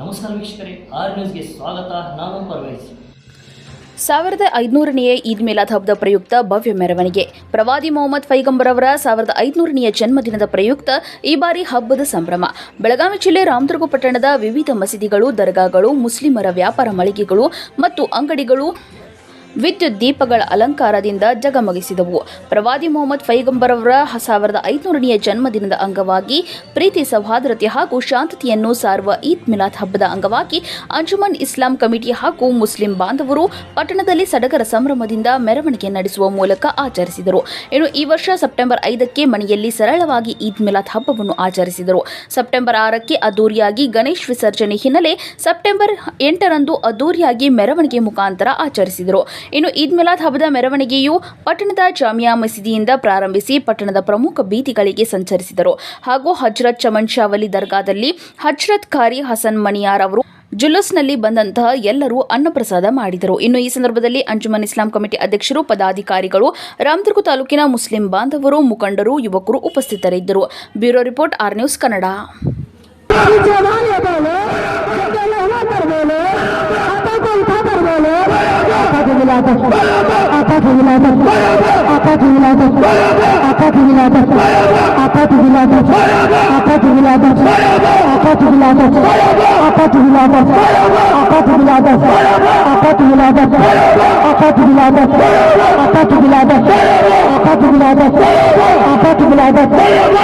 ನಮಸ್ಕಾರ ವೀಕ್ಷಕರೇ, ಆರ್ ನ್ಯೂಸ್ಗೆ ಸ್ವಾಗತ, ನಾನು ಪರ್ವೇಶ್ ಸಾವಿರದ ಐದುನೂರನೆಯ ಈದ್ ಮಿಲಾದ್ ಹಬ್ಬದ ಪ್ರಯುಕ್ತ ಭವ್ಯ ಮೆರವಣಿಗೆ. ಪ್ರವಾದಿ ಮೊಹಮ್ಮದ್ ಫೈಗಂಬರ್ ಅವರ ಸಾವಿರದ ಐದುನೂರನೆಯ ಜನ್ಮದಿನದ ಪ್ರಯುಕ್ತ ಈ ಬಾರಿ ಹಬ್ಬದ ಸಂಭ್ರಮ. ಬೆಳಗಾವಿ ಜಿಲ್ಲೆ ರಾಮದುರ್ಗ ಪಟ್ಟಣದ ವಿವಿಧ ಮಸೀದಿಗಳು, ದರ್ಗಾಗಳು, ಮುಸ್ಲಿಮರ ವ್ಯಾಪಾರ ಮಳಿಗೆಗಳು ಮತ್ತು ಅಂಗಡಿಗಳು ವಿದ್ಯುತ್ ದೀಪಗಳ ಅಲಂಕಾರದಿಂದ ಜಗಮಗಿಸಿದವು. ಪ್ರವಾದಿ ಮೊಹಮ್ಮದ್ ಫೈಗಂಬರವರ ಸಾವಿರದ ಐದುನೂರನೆಯ ಜನ್ಮದಿನದ ಅಂಗವಾಗಿ ಪ್ರೀತಿ, ಸೌಹಾರ್ದತೆ ಹಾಗೂ ಶಾಂತತೆಯನ್ನು ಸಾರುವ ಈದ್ ಮಿಲಾದ್ ಹಬ್ಬದ ಅಂಗವಾಗಿ ಅಂಜುಮನ್ ಇಸ್ಲಾಂ ಕಮಿಟಿ ಹಾಗೂ ಮುಸ್ಲಿಂ ಬಾಂಧವರು ಪಟ್ಟಣದಲ್ಲಿ ಸಡಗರ ಸಂಭ್ರಮದಿಂದ ಮೆರವಣಿಗೆ ನಡೆಸುವ ಮೂಲಕ ಆಚರಿಸಿದರು. ಇನ್ನು ಈ ವರ್ಷ ಸೆಪ್ಟೆಂಬರ್ ಐದಕ್ಕೆ ಮನೆಯಲ್ಲಿ ಸರಳವಾಗಿ ಈದ್ ಮಿಲಾದ್ ಹಬ್ಬವನ್ನು ಆಚರಿಸಿದರು. ಸೆಪ್ಟೆಂಬರ್ ಆರಕ್ಕೆ ಅದ್ದೂರಿಯಾಗಿ ಗಣೇಶ್ ವಿಸರ್ಜನೆ ಹಿನ್ನೆಲೆ ಸೆಪ್ಟೆಂಬರ್ ಎಂಟರಂದು ಅದ್ದೂರಿಯಾಗಿ ಮೆರವಣಿಗೆ ಮುಖಾಂತರ ಆಚರಿಸಿದರು. ಇನ್ನು ಈದ್ ಮಿಲಾದ್ ಹಬ್ಬದ ಮೆರವಣಿಗೆಯು ಪಟ್ಟಣದ ಜಾಮಿಯಾ ಮಸೀದಿಯಿಂದ ಪ್ರಾರಂಭಿಸಿ ಪಟ್ಟಣದ ಪ್ರಮುಖ ಬೀದಿಗಳಿಗೆ ಸಂಚರಿಸಿದರು. ಹಾಗೂ ಹಜ್ರತ್ ಚಮನ್ ಶಾವಲಿ ದರ್ಗಾದಲ್ಲಿ ಹಜ್ರತ್ ಖಾರಿ ಹಸನ್ ಮಣಿಯಾರ್ ಅವರು ಜುಲೂಸ್ನಲ್ಲಿ ಬಂದಂತಹ ಎಲ್ಲರೂ ಅನ್ನಪ್ರಸಾದ ಮಾಡಿದರು. ಇನ್ನು ಈ ಸಂದರ್ಭದಲ್ಲಿ ಅಂಜುಮನ್ ಇಸ್ಲಾಂ ಕಮಿಟಿ ಅಧ್ಯಕ್ಷರು, ಪದಾಧಿಕಾರಿಗಳು, ರಾಮದುರ್ಗ ತಾಲೂಕಿನ ಮುಸ್ಲಿಂ ಬಾಂಧವರು, ಮುಖಂಡರು, ಯುವಕರು ಉಪಸ್ಥಿತರಿದ್ದರು. Bureau report R news Kannada. viladet. Atat viladet. Atat viladet. Atat viladet. Atat viladet. Atat viladet. Atat viladet. Atat viladet. Atat viladet. Atat viladet. Atat viladet. Atat viladet. Atat viladet. Atat viladet.